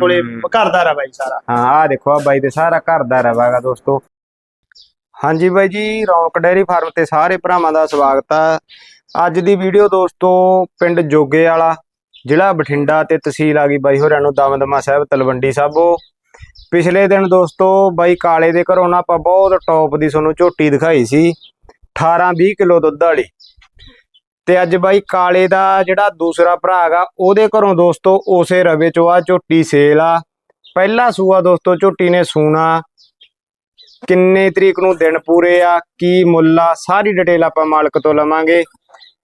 ਕੋਲੇ। ਘਰ ਦਾ ਰਾ ਬਾਈ ਸਾਰਾ। ਹਾਂ ਆ ਦੇਖੋ ਆ ਬਾਈ ਦੇ ਸਾਰਾ ਘਰ ਦਾ ਰਵਾਗਾ ਦੋਸਤੋ। ਹਾਂਜੀ ਬਾਈ ਜੀ ਰੌਣਕ ਡੈਰੀ ਫਾਰਮ ਤੇ ਸਾਰੇ ਭਰਾਵਾਂ ਦਾ ਸਵਾਗਤ ਆ। ਅੱਜ ਦੀ ਵੀਡੀਓ ਦੋਸਤੋ ਪਿੰਡ ਜੋਗੇ ਵਾਲਾ ਜ਼ਿਲ੍ਹਾ ਬਠਿੰਡਾ ਤੇ ਤਹਿਸੀਲ ਆ ਗਈ ਬਾਈ ਹੋਰਾਂ ਨੂੰ ਦਮਦਮਾ ਸਾਹਿਬ ਤਲਵੰਡੀ ਸਾਬੋ। ਪਿਛਲੇ ਦਿਨ ਦੋਸਤੋ ਬਾਈ ਕਾਲੇ ਦੇ ਘਰੋਂ ਨਾ ਆਪਾਂ ਬਹੁਤ ਟੌਪ ਦੀ ਤੁਹਾਨੂੰ ਝੋਟੀ ਦਿਖਾਈ ਸੀ। 18 20 ਕਿਲੋ ਦੁੱਧ ਵਾਲੀ। ਤੇ ਅੱਜ ਬਾਈ ਕਾਲੇ ਦਾ ਜਿਹੜਾ ਦੂਸਰਾ ਭਰਾ ਹੈਗਾ ਉਹਦੇ ਘਰੋਂ ਦੋਸਤੋ ਉਸੇ ਰਵੇ ਚੋਂ ਆ ਝੋਟੀ ਸੇਲ ਆ। ਪਹਿਲਾ ਸੂਆ ਦੋਸਤੋ ਝੋਟੀ ਨੇ ਸੂਣਾ। ਕਿੰਨੇ ਤਰੀਕ ਨੂੰ ਦਿਨ ਪੂਰੇ ਆ, ਕੀ ਮੁੱਲ ਆ, ਸਾਰੀ ਡਿਟੇਲ ਆਪਾਂ ਮਾਲਕ ਤੋਂ ਲਵਾਂਗੇ।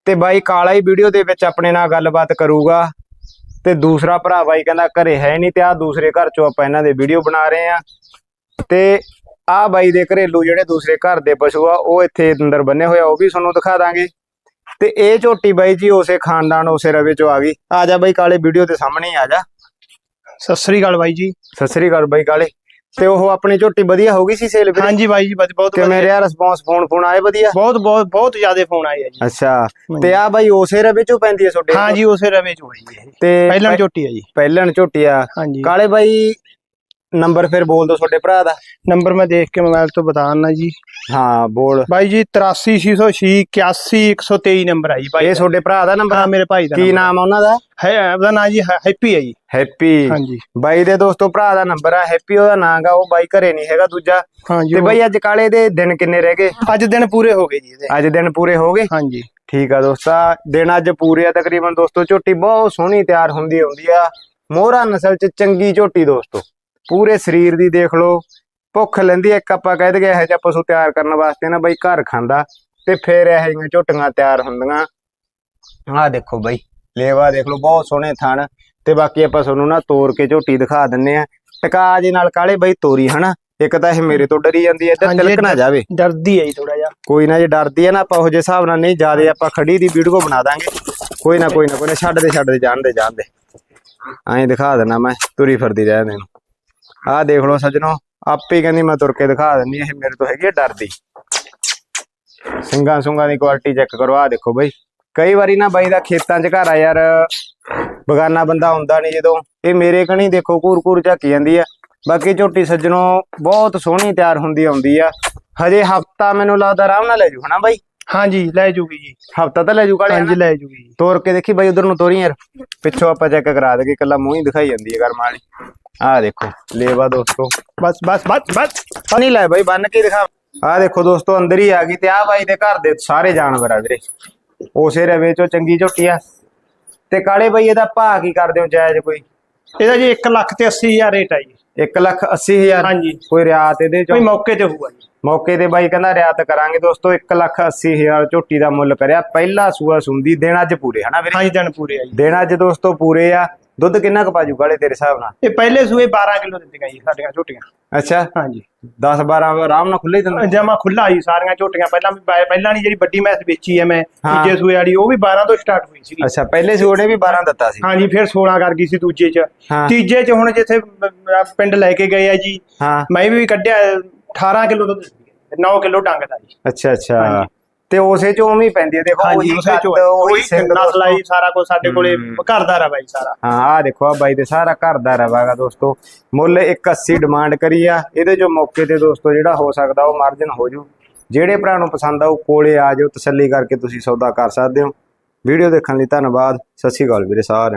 ਤੇ ਬਾਈ ਕਾਲਾ ਹੀ ਵੀਡੀਓ ਦੇ ਵਿੱਚ ਆਪਣੇ ਨਾਲ ਗੱਲਬਾਤ ਕਰੂਗਾ। ਤੇ ਦੂਸਰਾ ਭਰਾ ਬਾਈ ਕਹਿੰਦਾ ਘਰੇ ਹੈ ਨਹੀਂ ਤੇ ਆ ਦੂਸਰੇ ਘਰ ਚੋਂ ਆਪਾਂ ਇਹਨਾਂ ਦੇ ਵੀਡੀਓ ਬਣਾ ਰਹੇ ਆ। ਤੇ ਆ ਬਾਈ ਦੇ ਘਰੇਲੂ ਜਿਹੜੇ ਦੂਸਰੇ ਘਰ ਦੇ ਪਸ਼ੂ ਆ, ਉਹ ਇੱਥੇ ਅੰਦਰ ਬੰਨੇ ਹੋਇਆ ਉਹ ਵੀ ਤੁਹਾਨੂੰ ਦਿਖਾ ਦਾਂਗੇ। ਤੇ ਇਹ ਝੋਟੀ ਬਾਈ ਜੀ ਉਸੇ ਖਾਨਦਾਨ ਉਸੇ ਰਵੇ ਚੋਂ ਆ ਗਈ। ਆ ਜਾ ਬਾਈ ਕਾਲੇ ਵੀਡੀਓ ਦੇ ਸਾਹਮਣੇ ਆ ਜਾ। ਸਤਿ ਸ੍ਰੀ ਅਕਾਲ ਬਾਈ ਜੀ। ਸਤਿ ਸ੍ਰੀ ਅਕਾਲ ਬਾਈ ਕਾਲੇ। ਤੇ ਉਹ ਆਪਣੀ ਝੋਟੀ ਵਧੀਆ ਹੋ ਗਈ ਸੀ ਸੇਲ ਵੀਰੇ? ਹਾਂਜੀ ਬਾਈ ਜੀ ਬਹੁਤ ਕਿਵੇਂ ਵਧੀਆ। ਰਿਹਾ ਰਿਸਪੌਂਸ ਫੋਨ ਫੋਨ ਆਏ ਵਧੀਆ? ਬਹੁਤ ਬਹੁਤ ਬਹੁਤ ਜ਼ਿਆਦਾ ਫੋਨ ਆਏ ਆ ਜੀ। ਅੱਛਾ। ਤੇ ਆ ਬਾਈ ਉਸੇ ਰਵੇ ਚੋਂ ਪੈਂਦੀ ਹੈ ਤੁਹਾਡੇ? ਹਾਂ ਜੀ ਉਸੇ ਰਵੇ ਚ ਹੈ ਤੇ ਪਹਿਲਾਂ ਝੋਟੀ ਆ ਜੀ। ਪਹਿਲਣ ਝੋਟੀ ਆ। ਹਾਂਜੀ। ਕਾਲੇ ਬਾਈ ਨੰਬਰ ਫਿਰ ਬੋਲ ਦੋ ਤੁਹਾਡੇ ਭਰਾ ਦਾ। ਨੰਬਰ ਮੈਂ ਦੇਖ ਕੇ ਮੋਬਾਈਲ ਤੋਂ ਬਤਾਨਾ ਜੀ। ਹਾਂ ਬੋਲ। ਬਾਈ ਜੀ 83606 81123 ਨੰਬਰ ਆ ਜੀ ਭਾਈ ਇਹ ਤੁਹਾਡੇ ਭਰਾ ਦਾ ਨੰਬਰ ਹਾਂ ਮੇਰੇ ਭਾਈ ਦਾ ਕੀ ਨਾਮ ਆ ਉਹਨਾਂ ਦਾ? ਹੈ ਉਹਦਾ ਨਾਂ ਜੀ ਹੈਪੀ ਹੈ ਜੀ। ਹੈਪੀ। ਹਾਂਜੀ। ਬਾਈ ਦੇ ਦੋਸਤੋ ਭਰਾ ਦਾ ਨੰਬਰ ਆ। ਹੈਪੀ ਉਹਦਾ ਨਾਂ ਗਾ ਉਹ ਬਾਈ ਘਰੇ ਨਹੀਂ ਹੈਗਾ ਦੂਜਾ। ਤੇ ਬਾਈ ਅੱਜ ਕਾਲੇ ਦੇ ਦਿਨ ਕਿੰਨੇ ਰਹਿ ਗਏ? ਅੱਜ ਦਿਨ ਪੂਰੇ ਹੋ ਗਏ ਜੀ ਇਹਦੇ। ਅੱਜ ਦਿਨ ਪੂਰੇ ਹੋ ਗਏ? ਹਾਂਜੀ। ਠੀਕ ਆ ਦੋਸਤਾ ਦਿਨ ਅੱਜ ਪੂਰੇ ਆ। ਤਕਰੀਬਨ ਦੋਸਤੋ ਝੋਟੀ ਬਹੁਤ ਸੋਹਣੀ ਤਿਆਰ ਹੁੰਦੀ ਹੁੰਦੀ ਆ। ਮੋਹਰਾ ਨਸਲ ਚ ਚੰਗੀ ਝੋਟੀ ਦੋਸਤੋ। ਪੂਰੇ ਸਰੀਰ ਦੀ ਦੇਖ ਲਓ ਭੁੱਖ ਲੈਂਦੀ ਇੱਕ ਆਪਾਂ ਕਹਿ ਦਈਏ ਇਹੋ ਜਿਹਾ ਪਸ਼ੂ ਤਿਆਰ ਕਰਨ ਵਾਸਤੇ ਨਾ ਬਈ ਘਰ ਖਾਂਦਾ ਤੇ ਫਿਰ ਇਹੋ ਜਿਹੀਆਂ ਝੋਟੀਆਂ ਤਿਆਰ ਹੁੰਦੀਆਂ। ਆਹ ਦੇਖੋ ਬਈ ਲੇਵਾ ਦੇਖ ਲਓ ਬਹੁਤ ਸੋਹਣੇ ਥਣ। ਤੇ ਬਾਕੀ ਆਪਾਂ ਤੁਹਾਨੂੰ ਨਾ ਤੋੜ ਕੇ ਝੋਟੀ ਦਿਖਾ ਦਿੰਨੇ ਆ। ਟਕਾ ਜੇ ਨਾਲ ਕਾਲੇ ਬਈ ਤੋਰੀ ਹਨਾ? ਇੱਕ ਤਾਂ ਇਹ ਮੇਰੇ ਤੋਂ ਡਰੀ ਜਾਂਦੀ ਐ ਤੇ ਤਿਲਕ ਨਾ ਜਾਵੇ। ਡਰਦੀ ਹੈ ਜੀ ਥੋੜਾ ਜਿਹਾ। ਕੋਈ ਨਾ ਜੇ ਡਰਦੀ ਹੈ ਨਾ ਆਪਾਂ ਉਹ ਜੇ ਹਿਸਾਬ ਨਾਲ ਨਹੀਂ ਜਿਆਦੇ ਆਪਾਂ ਖੜੀ ਦੀ ਵੀਡੀਓ ਬਣਾ ਦਾਂਗੇ। ਕੋਈ ਨਾ ਕੋਈ ਨਾ ਕੋਈ ਨਾ ਛੱਡ ਦੇ ਛੱਡ ਦੇ ਜਾਣ ਦੇ ਜਾਣ ਦੇ। ਐਂ ਦਿਖਾ ਦੇਣਾ ਮੈਂ ਤੁਰੀ ਫਿਰਦੀ ਰਹਿ ਇਹਨੂੰ ਆਹ ਦੇਖ ਲਓ ਸੱਜਣੋ ਆਪੇ ਕਹਿੰਦੀ ਮੈਂ ਤੁਰ ਕੇ ਦਿਖਾ ਦਿੰਨੀ ਇਹ ਮੇਰੇ ਤੋਂ ਹੈਗੀ ਡਰਦੀ ਸਿੰਗਾਂ ਸੁੰਗਾਂ ਦੀ ਕੁਆਲਿਟੀ ਚੈੱਕ ਕਰੋ ਆਹ ਦੇਖੋ ਬਈ। ਕਈ ਵਾਰੀ ਨਾ ਬਾਈ ਦਾ ਖੇਤਾਂ 'ਚ ਘਰ ਆ ਯਾਰ ਬਗਾਨਾ ਬੰਦਾ ਹੁੰਦਾ ਨਹੀਂ ਜਦੋਂ ਇਹ ਮੇਰੇ ਕਣੀ ਦੇਖੋ ਘੂਰ ਝਾਕੀ ਜਾਂਦੀ ਆ। ਬਾਕੀ ਝੋਟੀ ਸੱਜਣੋ ਬਹੁਤ ਸੋਹਣੀ ਤਿਆਰ ਹੁੰਦੀ ਆਉਂਦੀ ਆ। ਹਜੇ ਹਫਤਾ ਮੈਨੂੰ ਲੱਗਦਾ ਆਰਾਮ ਨਾਲ ਲੈ ਜੂ ਹਨਾ ਬਾਈ? ਹਾਂਜੀ ਲੈ ਜੂਗੀ ਜੀ। ਹਫਤਾ ਤਾਂ ਲੈ ਜੂ ਕਾਲੇ ਹਾਂਜੀ ਲੈ ਜੂਗੀ ਤੋਰ ਕੇ ਦੇਖੀ ਬਾਈ ਉਧਰ ਨੂੰ ਤੋਰੀ ਯਾਰ। ਪਿੱਛੋਂ ਆਪਾਂ ਚੈੱਕ ਕਰਾ ਦੇਗੇ ਕੱਲਾ ਮੂੰਹ ਹੀ ਦਿਖਾਈ ਜਾਂਦੀ ਹੈ ਗਰਮ ਵਾਲੀ ਆਹ ਦੇਖੋ ਲੇਵਾ ਦੋਸਤੋ। ਬਸ ਬਸ ਬਸ ਬਸ। ਨਹੀਂ ਲੈ ਬਾਈ ਬੰਨ ਕੇ ਦਿਖਾ। ਆਹ ਦੇਖੋ ਦੋਸਤੋ ਅੰਦਰ ਹੀ ਆ ਗਈ ਤੇ ਆਹ ਬਾਈ ਦੇ ਘਰ ਦੇ ਸਾਰੇ ਜਾਨਵਰ ਆ ਵੀਰੇ। ਉਸੇ ਰਵੇ ਚੋਂ ਚੰਗੀ ਝੋਟੀ ਆ। ਤੇ ਕਾਲੇ ਬਾਈ ਇਹਦਾ ਭਾਅ ਕੀ ਕਰਦੇ ਹੋ ਜਾਇਜ਼ ਕੋਈ? ਇਹਦਾ ਜੀ 1 ਲੱਖ ਤੇ 80 ਹਜ਼ਾਰ ਰੇਟ ਆ ਜੀ। 1 ਲੱਖ 80 ਹਜ਼ਾਰ? ਹਾਂਜੀ। ਕੋਈ ਰਿਆਤ ਇਹਦੇ ਕੋਈ ਚੋਂ ਮੌਕੇ ਤੇ ਹੋਊਗਾ ਜੀ। ਮੌਕੇ ਤੇ ਬਾਈ ਕਹਿੰਦਾ ਰਿਆਤ ਕਰਾਂਗੇ ਦੋਸਤੋ 1 ਲੱਖ 80 ਹਜ਼ਾਰ ਝੋਟੀ ਦਾ ਮੁੱਲ ਕਰਿਆ। ਪਹਿਲਾ ਸੂਆ ਸੁੰਦੀ ਦਿਨ ਅੱਜ ਪੂਰੇ ਹਨਾ ਵੀਰੇ? ਹਾਂਜੀ ਦਿਨ ਪੂਰੇ ਆ ਜੀ। ਦਿਨ ਅੱਜ ਦੋਸਤੋ ਪੂਰੇ ਆ। ਦੁੱਧ ਕਿੰਨਾ ਕੁ ਪਾਜੂ ਕਾਲੇ ਤੇਰੇ ਹਿਸਾਬ ਨਾਲ? ਇਹ ਪਹਿਲੇ ਸੂਏ 12 ਕਿਲੋ ਦਿੱਤੀਆਂ ਜੀ ਸਾਡੀਆਂ ਝੋਟੀਆਂ। ਅੱਛਾ। ਹਾਂਜੀ। 10 12 ਆਰਾਮ ਨਾਲ ਖੁੱਲੇ ਦਿੰਦਾ। ਜਮਾ ਖੁੱਲਾ ਜੀ ਸਾਰੀਆਂ ਝੋਟੀਆਂ। ਪਹਿਲਾਂ ਵੀ ਪਾ- ਪਹਿਲਾਂ ਨਹੀਂ ਜਿਹੜੀ ਵੱਡੀ ਮੈਸ ਵੇਚੀ ਐ ਮੈਂ। ਤੀਜੇ ਸੂਏ ਵਾਲੀ ਉਹ ਵੀ 12 ਤੋਂ ਸਟਾਰਟ ਹੋਈ ਸੀ ਅੱਛਾ ਪਹਿਲੇ ਸੂੜੇ ਵੀ 12 ਦਿੱਤਾ ਸੀ। ਹਾਂਜੀ ਫਿਰ 16 ਕਰ ਗਈ ਸੀ ਦੂਜੇ ਚ। ਹਾਂ। ਤੀਜੇ ਚ ਹੁਣ ਜਿੱਥੇ ਮ- ਮ- ਪਿੰਡ ਲੈ ਕੇ ਗਏ ਆ ਜੀ ਹਾਂ। ਮੈਂ ਵੀ ਕੱਢਿਆ 18 ਕਿਲੋ ਦੁੱਧ 9 ਕਿਲੋ ਡੰਗ ਦਾ ਜੀ। ਅੱਛਾ ਅੱਛਾ। ਹਾਂਜੀ। ਤੇ ਉਸੇ ਚੋਂ ਵੀ ਪੈਂਦੀ ਹੈ। ਦੇਖੋ ਹਾਂਜੀ ਉਹੀ ਉਸੇ ਕੱਦ, ਚੋਂ ਉਹੀ ਨਸਲ ਆਈ ਸਾਰਾ ਕੁਝ ਸਾਡੇ ਕੋਲੇ। ਘਰ ਦਾ ਰਾ ਬਾਈ ਸਾਰਾ। ਹਾਂ ਆ ਦੇਖੋ ਆ ਬਾਈ ਦੇ ਸਾਰਾ ਘਰ ਦਾ ਰਵਾਗਾ ਦੋਸਤੋ। ਮੁੱਲ 180 ਡਿਮਾਂਡ ਕਰੀ ਆ। ਇਹਦੇ ਜੋ ਮੌਕੇ ਤੇ ਦੋਸਤੋ ਜਿਹੜਾ ਹੋ ਸਕਦਾ ਉਹ ਮਾਰਜਨ ਹੋ ਜੂ। ਜਿਹੜੇ ਭਰਾ ਨੂੰ ਪਸੰਦ ਆਉ ਕੋਲੇ ਆ ਜਾਓ ਤਸੱਲੀ ਕਰਕੇ ਤੁਸੀਂ ਸੌਦਾ ਕਰ ਸਕਦੇ ਹੋ। ਵੀਡੀਓ ਦੇਖਣ ਲਈ ਧੰਨਵਾਦ। ਸਤਿ ਸ਼੍ਰੀ ਅਕਾਲ ਵੀਰੇ ਸਾਰਿਆਂ ਨੂੰ।